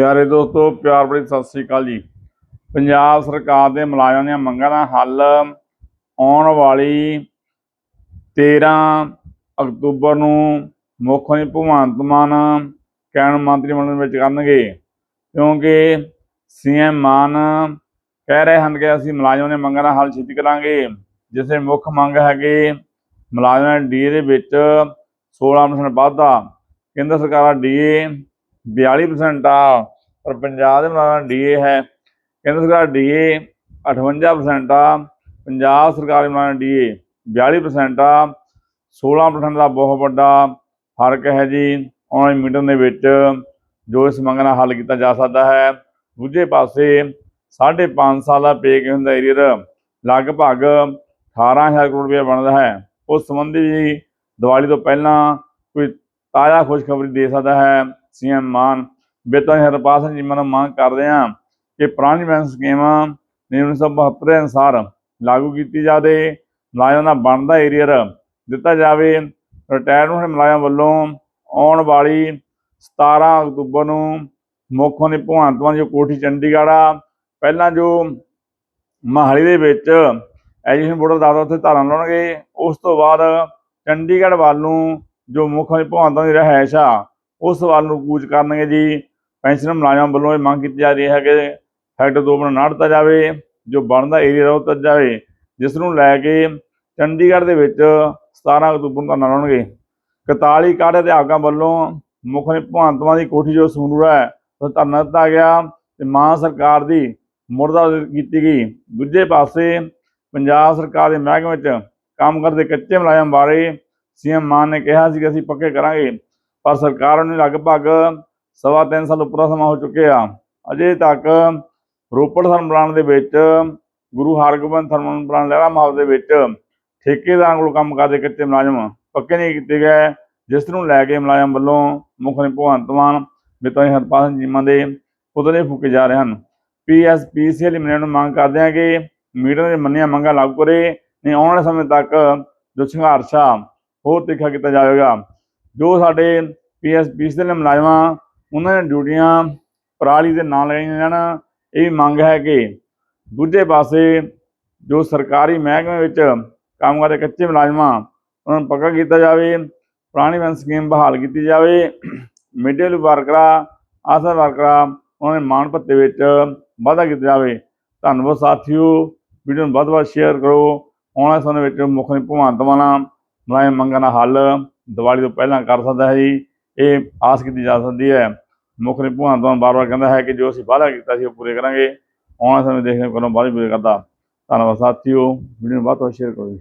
ਪਿਆਰੇ ਦੋਸਤੋ, ਪਿਆਰ ਬੜੀ ਸਤਿ ਸ੍ਰੀ ਅਕਾਲ ਜੀ। ਪੰਜਾਬ ਸਰਕਾਰ ਦੇ ਮੁਲਾਜ਼ਮਾਂ ਦੀਆਂ ਮੰਗਾਂ ਦਾ ਹੱਲ ਆਉਣ ਵਾਲੀ 13 ਅਕਤੂਬਰ ਨੂੰ ਮੁੱਖ ਮੰਤਰੀ ਭਗਵੰਤ ਮਾਨ ਕੈਬਨਿਟ ਮੰਤਰੀ ਮੰਡਲ ਵਿੱਚ ਕਰਨਗੇ। ਕਿਉਂਕਿ ਸੀਐਮ ਮਾਨ ਕਹਿ ਰਹੇ ਹਨ ਕਿ ਅਸੀਂ ਮੁਲਾਜ਼ਮਾਂ ਦੀਆਂ ਮੰਗਾਂ ਦਾ ਹੱਲ ਛੇਤੀ ਕਰਾਂਗੇ, ਜਿਸ ਦੇ ਮੁੱਖ ਮੰਗ ਹੈਗੇ ਮੁਲਾਜ਼ਮਾਂ ਡੀ ਦੇ ਵਿੱਚ 16% ਵਾਧਾ ਕੇਂਦਰ ਸਰਕਾਰ ਦਾ ਡੀਏ 42% ਆ, ਪਰ ਪੰਜਾਬ ਦੇ ਮੁਲਾਜ਼ਮਾਂ ਡੀਏ ਹੈ। ਕੇਂਦਰ ਸਰਕਾਰ ਡੀਏ 58% ਆ, ਪੰਜਾਬ ਸਰਕਾਰ ਦੇ ਮੁਲਾਜ਼ਮਾਂ ਡੀਏ 42% ਆ 16% ਦਾ ਬਹੁਤ ਵੱਡਾ ਫ਼ਰਕ ਹੈ ਜੀ। ਆਨਲਾਈਨ ਮੀਟਿੰਗ ਦੇ ਵਿੱਚ ਜੋ ਇਸ ਮੰਗ ਨਾਲ ਹੱਲ ਕੀਤਾ ਜਾ ਸਕਦਾ ਹੈ, ਦੂਜੇ ਪਾਸੇ 5.5 ਸਾਲ ਦਾ ਪੇ ਕੇ ਹੁੰਦਾ ਏਰੀਅਰ ਲਗਭਗ 18000 ਕਰੋੜ ਰੁਪਏ ਬਣਦਾ ਹੈ। ਉਸ ਸੰਬੰਧੀ ਵੀ ਦੀਵਾਲੀ ਤੋਂ ਪਹਿਲਾਂ ਕੋਈ ਤਾਜ਼ਾ ਖੁਸ਼ਖਬਰੀ ਦੇ ਸਕਦਾ ਹੈ। ਸੀਐਮ ਮਾਨ। ਬੇਤਾਂ ਹਰਪਾਲ ਸਿੰਘ ਜੀ ਮਨ ਮੰਗ ਕਰਦੇ ਹਾਂ ਕਿ ਪੁਰਾਣੀ ਪੈਨਸ਼ਨ ਸਕੀਮ ਨੇ 1972 ਦੇ ਅਨੁਸਾਰ ਲਾਗੂ ਕੀਤੀ ਜਾਵੇ, ਮੁਲਾਜ਼ਮਾਂ ਦਾ ਬਣਦਾ ਏਰੀਅਰ ਦਿੱਤਾ ਜਾਵੇ। ਰਿਟਾਇਰਮੈਂਟ ਮੁਲਾਜ਼ਮ ਵੱਲੋਂ ਆਉਣ ਵਾਲੀ 17 ਅਕਤੂਬਰ ਨੂੰ ਮੁੱਖ ਮੰਤਰੀ ਭਗਵੰਤ ਮਾਨ ਜੋ ਕੋਠੀ ਚੰਡੀਗੜ੍ਹ ਆ। ਪਹਿਲਾਂ ਜੋ ਮਹਾਲੀ ਦੇ ਵਿੱਚ ਐਜੂਕੇਸ਼ਨ ਬੋਰਡ ਦਾ ਉੱਥੇ ਧਾਰਨ ਲਾਉਣਗੇ, ਉਸ ਤੋਂ ਬਾਅਦ ਚੰਡੀਗੜ੍ਹ ਵੱਲ ਨੂੰ ਜੋ ਮੁੱਖ ਮੰਤਰੀ ਭਗਵੰਤ ਮਾਨ ਦੀ ਰਿਹਾਇਸ਼ ਆ ਉਸ ਸਵਾਲ ਨੂੰ ਕੂਚ ਕਰਨਗੇ ਜੀ। ਪੈਨਸ਼ਨ ਮੁਲਾਜ਼ਮਾਂ ਵੱਲੋਂ ਇਹ ਮੰਗ ਕੀਤੀ ਜਾ ਰਹੀ ਹੈ ਕਿ ਫੈਕਟਰ ਦੋ ਬਣਾ ਦਿੱਤਾ ਜਾਵੇ, ਜੋ ਬਣਦਾ ਏਰੀਆ ਉਹ ਦਿੱਤਾ ਜਾਵੇ, ਜਿਸ ਨੂੰ ਲੈ ਕੇ ਚੰਡੀਗੜ੍ਹ ਦੇ ਵਿੱਚ 17 ਅਕਤੂਬਰ ਨੂੰ ਧਰਨਾ ਲਾਉਣਗੇ। 41 ਕਾਢ ਅਧਿਆਪਕਾਂ ਵੱਲੋਂ ਮੁੱਖ ਮੰਤਰੀ ਭਗਵੰਤ ਮਾਨ ਦੀ ਕੋਠੀ ਜੋ ਸੰਗਰੂਰ ਹੈ ਉਹ ਧਰਨਾ ਦਿੱਤਾ ਗਿਆ ਤੇ ਮਾਂ ਸਰਕਾਰ ਦੀ ਮੁਰਦਾ ਕੀਤੀ ਗਈ। ਦੂਜੇ ਪਾਸੇ ਪੰਜਾਬ ਸਰਕਾਰ ਦੇ ਮਹਿਕਮੇ ਵਿੱਚ ਕੰਮ ਕਰਦੇ ਕੱਚੇ ਮੁਲਾਜ਼ਮ ਬਾਰੇ ਸੀਐਮ ਮਾਨ ਨੇ ਕਿਹਾ ਸੀ ਕਿ ਅਸੀਂ ਪੱਕੇ ਕਰਾਂਗੇ। ਪਰ ਸਰਕਾਰ ਨੂੰ ਲਗਭਗ ਸਵਾ ਤਿੰਨ ਸਾਲ ਉੱਪਰ ਸਮਾਂ ਹੋ ਚੁੱਕਿਆ ਅਜੇ ਤੱਕ ਰੋਪੜ ਥਰਮਲ ਪਲਾਂਟ ਦੇ ਵਿੱਚ, ਗੁਰੂ ਹਰਗੋਬਿੰਦ ਥਰਮਲ ਪਲਾਂਟ ਲਹਿਰਾ ਮਾਹਲ ਦੇ ਵਿੱਚ ਠੇਕੇਦਾਰਾਂ ਕੋਲ ਕੰਮ ਕਰਦੇ ਕੱਚੇ ਮੁਲਾਜ਼ਮ ਪੱਕੇ ਨਹੀਂ ਕੀਤੇ ਗਏ, ਜਿਸ ਨੂੰ ਲੈ ਕੇ ਮੁਲਾਜ਼ਮ ਵੱਲੋਂ ਮੁੱਖ ਮੰਤਰੀ ਭਗਵੰਤ ਮਾਨ ਬਿਤਾਈ ਹਰਪਾਲ ਸਿੰਘ ਚੀਮਾ ਦੇ ਪੁਤਲੇ ਫੂਕੇ ਜਾ ਰਹੇ ਹਨ। ਪੀਐਸਪੀਸੀਐਲ ਲਿਮਿਟਡ ਨੂੰ ਮੰਗ ਕਰਦੇ ਹਾਂ ਕਿ ਮੀਟਿੰਗ ਦੇ ਮੰਨੀਆਂ ਮੰਗਾਂ ਲਾਗੂ ਕਰੇ ਨਹੀਂ ਆਉਣ ਵਾਲੇ ਸਮੇਂ ਤੱਕ ਜੋ ਸੰਘਰਸ਼ ਆ, ਹੋਰ ਤਿੱਖਾ ਕੀਤਾ ਜਾਵੇਗਾ। ਜੋ ਸਾਡੇ ਪੀਐਸਪੀਸੀ ਦੇ ਮੁਲਾਜ਼ਮਾਂ, ਉਹਨਾਂ ਦੀਆਂ ਡਿਊਟੀਆਂ ਪਰਾਲੀ ਦੇ ਨਾਂ ਲਗਾਈਆਂ ਜਾਣ, ਇਹ ਵੀ ਮੰਗ ਹੈ ਕਿ ਦੂਜੇ ਪਾਸੇ ਜੋ ਸਰਕਾਰੀ ਮਹਿਕਮੇ ਵਿੱਚ ਕੰਮ ਕਰਦੇ ਕੱਚੇ ਮੁਲਾਜ਼ਮਾਂ, ਉਹਨਾਂ ਨੂੰ ਪੱਕਾ ਕੀਤਾ ਜਾਵੇ, ਪੁਰਾਣੀ ਪੈਨਸ਼ਨ ਸਕੀਮ ਬਹਾਲ ਕੀਤੀ ਜਾਵੇ ਮਿਡਲ ਵਰਕਰਾਂ ਆਸਾ ਵਰਕਰਾਂ, ਉਹਨਾਂ ਦੇ ਮਾਣ ਭੱਤੇ ਵਿੱਚ ਵਾਧਾ ਕੀਤਾ ਜਾਵੇ। ਧੰਨਵਾਦ ਸਾਥੀਓ, ਵੀਡੀਓ ਨੂੰ ਵੱਧ ਤੋਂ ਵੱਧ ਸ਼ੇਅਰ ਕਰੋ। ਆਉਣ ਵਾਲੇ ਸਮੇਂ ਵਿੱਚ ਮੁੱਖ ਮੰਤਰੀ ਭਗਵੰਤ ਮਾਨ ਮੁਲਾਜ਼ਮ ਮੰਗਾਂ ਦਾ ਹੱਲ ਦੀਵਾਲੀ ਤੋਂ ਪਹਿਲਾਂ ਕਰ ਸਕਦਾ ਹੈ ਜੀ। ਇਹ ਆਸ ਕੀਤੀ ਜਾ ਸਕਦੀ ਹੈ। ਮੁੱਖ ਨੇ ਭਗਵਾਨ ਮਾਨ ਬਾਰ-ਬਾਰ ਕਹਿੰਦਾ ਹੈ ਕਿ ਜੋ ਅਸੀਂ ਵਾਅਦਾ ਕੀਤਾ ਸੀ ਉਹ ਪੂਰੇ ਕਰਾਂਗੇ। ਆਉਣ ਸਮੇਂ ਦੇਖਦੇ ਹਾਂ ਬਾਅਦ ਪੂਰੇ ਕਰਦਾ। ਧੰਨਵਾਦ ਸਾਥੀਓ। ਵੀਡੀਓ ਨੂੰ ਵੱਧ ਤੋਂ ਵੱਧ ਸ਼ੇਅਰ ਕਰੋ ਜੀ।